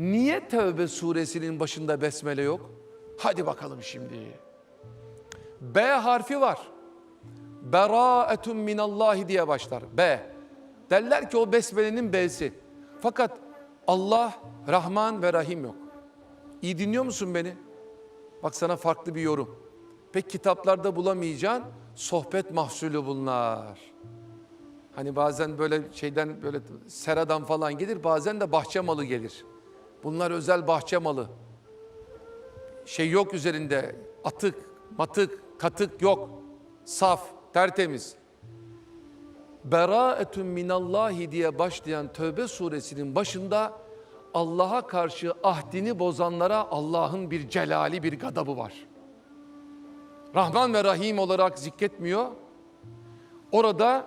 Niye Tevbe suresinin başında besmele yok? Hadi bakalım şimdi. B harfi var. Beraetun minallahi diye başlar. B. Derler ki o besmelenin B'si. Fakat Allah, Rahman ve Rahim yok. İyi dinliyor musun beni? Bak sana farklı bir yorum. Pek kitaplarda bulamayacağın sohbet mahsulü bunlar. Hani bazen böyle şeyden böyle seradan falan gelir, bazen de bahçe malı gelir. Bunlar özel bahçe malı. Şey yok üzerinde, atık, matık, katık yok. Saf, tertemiz. Beraetun minallahi diye başlayan Tövbe suresinin başında Allah'a karşı ahdini bozanlara Allah'ın bir celali bir gadabı var. Rahman ve Rahim olarak zikretmiyor. Orada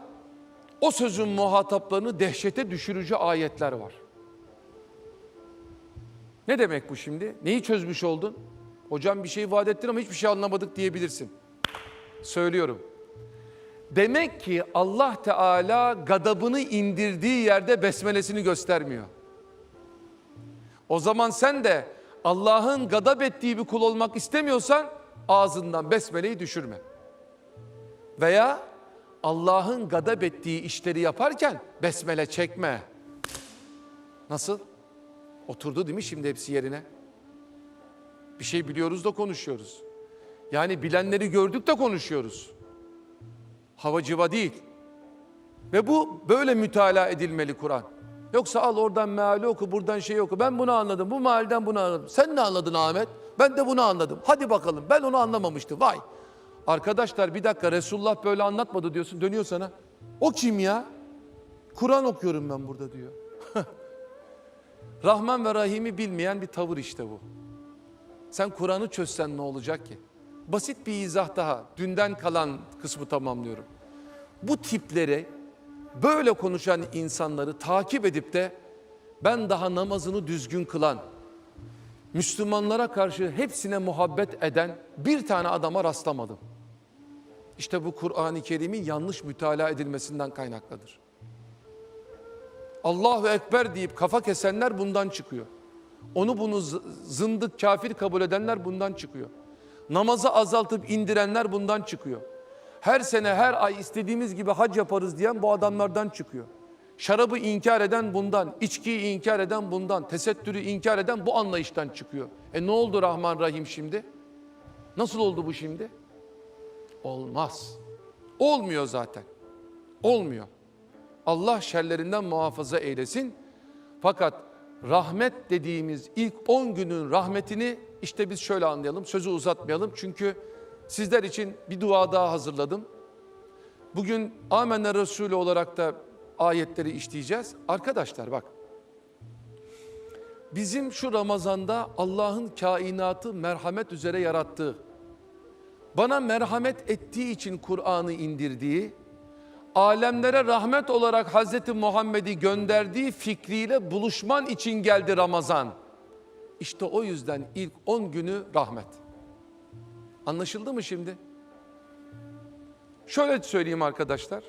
o sözün muhataplarını dehşete düşürücü ayetler var. Ne demek bu şimdi? Neyi çözmüş oldun? Hocam bir şey vaat ettin ama hiçbir şey anlamadık diyebilirsin. Söylüyorum. Demek ki Allah Teala gadabını indirdiği yerde besmelesini göstermiyor. O zaman sen de Allah'ın gadap ettiği bir kul olmak istemiyorsan ağzından besmeleyi düşürme. Veya Allah'ın gadap ettiği işleri yaparken besmele çekme. Nasıl? Oturdu değil mi şimdi hepsi yerine? Bir şey biliyoruz da konuşuyoruz. Yani bilenleri gördük de konuşuyoruz. Hava civa değil. Ve bu böyle mütalaa edilmeli Kur'an. Yoksa al oradan meali oku, buradan şey oku. Ben bunu anladım, bu mealden bunu anladım. Sen ne anladın Ahmet? Ben de bunu anladım. Hadi bakalım, ben onu anlamamıştım. Vay! Arkadaşlar bir dakika Resulullah böyle anlatmadı diyorsun, dönüyor sana. O kim ya? Kur'an okuyorum ben burada diyor. Rahman ve Rahim'i bilmeyen bir tavır işte bu. Sen Kur'an'ı çözsen ne olacak ki? Basit bir izah daha. Dünden kalan kısmı tamamlıyorum. Bu tipleri böyle konuşan insanları takip edip de ben daha namazını düzgün kılan, Müslümanlara karşı hepsine muhabbet eden bir tane adama rastlamadım. İşte bu Kur'an-ı Kerim'in yanlış mütalaa edilmesinden kaynaklıdır. Allahu Ekber deyip kafa kesenler bundan çıkıyor. Onu bunu zı- zındık kafir kabul edenler bundan çıkıyor. Namazı azaltıp indirenler bundan çıkıyor. Her sene her ay istediğimiz gibi hac yaparız diyen bu adamlardan çıkıyor. Şarabı inkar eden bundan, içkiyi inkar eden bundan, tesettürü inkar eden bu anlayıştan çıkıyor. E ne oldu Rahman Rahim şimdi? Nasıl oldu bu şimdi? Olmaz. Olmuyor zaten. Olmuyor. Allah şerlerinden muhafaza eylesin. Fakat rahmet dediğimiz ilk 10 günün rahmetini işte biz şöyle anlayalım. Sözü uzatmayalım. Çünkü sizler için bir dua daha hazırladım. Bugün Amenna Resulü olarak da ayetleri işleyeceğiz. Arkadaşlar bak. Bizim şu Ramazan'da Allah'ın kainatı merhamet üzere yarattığı, bana merhamet ettiği için Kur'an'ı indirdiği, alemlere rahmet olarak Hazreti Muhammed'i gönderdiği fikriyle buluşman için geldi Ramazan. İşte o yüzden ilk 10 günü rahmet. Anlaşıldı mı şimdi? Şöyle söyleyeyim arkadaşlar.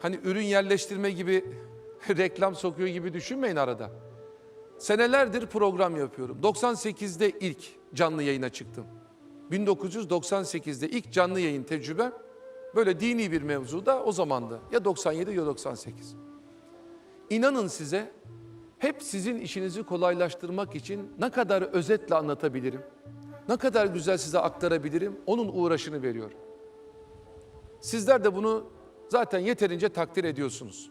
Hani ürün yerleştirme gibi reklam sokuyor gibi düşünmeyin arada. Senelerdir program yapıyorum. 98'de ilk canlı yayına çıktım. 1998'de ilk canlı yayın tecrübem böyle dini bir mevzuda o zamandı. Ya 97 ya 98. İnanın size hep sizin işinizi kolaylaştırmak için ne kadar özetle anlatabilirim, ne kadar güzel size aktarabilirim onun uğraşını veriyorum. Sizler de bunu zaten yeterince takdir ediyorsunuz.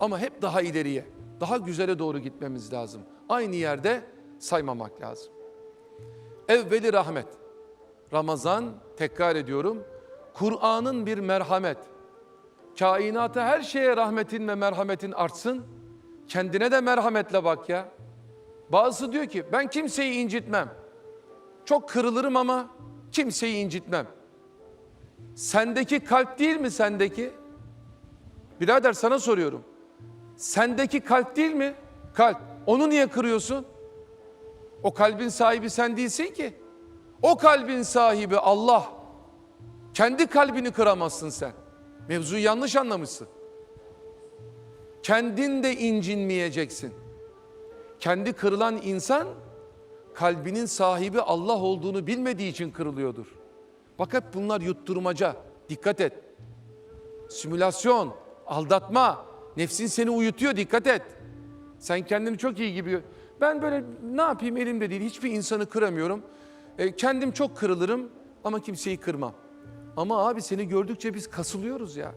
Ama hep daha ileriye, daha güzele doğru gitmemiz lazım. Aynı yerde saymamak lazım. Evveli rahmet. Ramazan tekrar ediyorum. Kur'an'ın bir merhamet. Kainata her şeye rahmetin ve merhametin artsın. Kendine de merhametle bak ya. Bazısı diyor ki ben kimseyi incitmem. Çok kırılırım ama kimseyi incitmem. Sendeki kalp değil mi sendeki? Birader sana soruyorum. Sendeki kalp değil mi? Kalp. Onu niye kırıyorsun? O kalbin sahibi sen değilsin ki. O kalbin sahibi Allah. Kendi kalbini kıramazsın sen. Mevzuyu yanlış anlamışsın. Kendin de incinmeyeceksin. Kendi kırılan insan kalbinin sahibi Allah olduğunu bilmediği için kırılıyordur. Bak hep bunlar yutturmaca. Dikkat et. Simülasyon, aldatma, nefsin seni uyutuyor dikkat et. Sen kendini çok iyi gibi. Ben böyle ne yapayım elimde değil. Hiçbir insanı kıramıyorum. E, kendim çok kırılırım ama kimseyi kırmam. Ama abi seni gördükçe biz kasılıyoruz ya.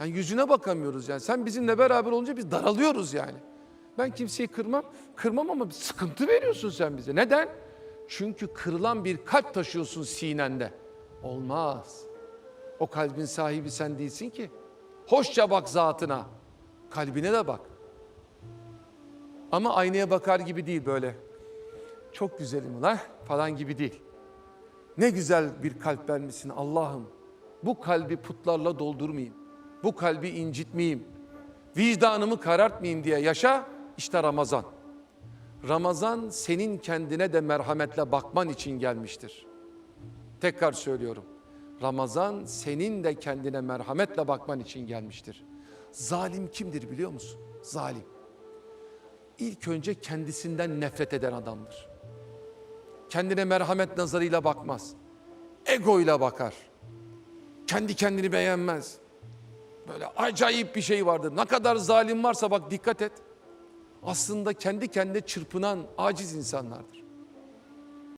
Yani yüzüne bakamıyoruz yani. Sen bizimle beraber olunca biz daralıyoruz yani. Ben kimseyi kırmam. Kırmam ama sıkıntı veriyorsun sen bize. Neden? Çünkü kırılan bir kalp taşıyorsun sinende. Olmaz. O kalbin sahibi sen değilsin ki. Hoşça bak zatına. Kalbine de bak. Ama aynaya bakar gibi değil böyle. Çok güzelim ulan falan gibi değil. Ne güzel bir kalp vermişsin Allah'ım. Bu kalbi putlarla doldurmayayım. Bu kalbi incitmeyeyim. Vicdanımı karartmayayım diye yaşa. İşte Ramazan. Ramazan senin kendine de merhametle bakman için gelmiştir. Tekrar söylüyorum. Ramazan senin de kendine merhametle bakman için gelmiştir. Zalim kimdir biliyor musun? Zalim. İlk önce kendisinden nefret eden adamdır. Kendine merhamet nazarıyla bakmaz. Egoyla bakar. Kendi kendini beğenmez. Böyle acayip bir şey vardır. Ne kadar zalim varsa bak dikkat et. Aslında kendi kendine çırpınan aciz insanlardır.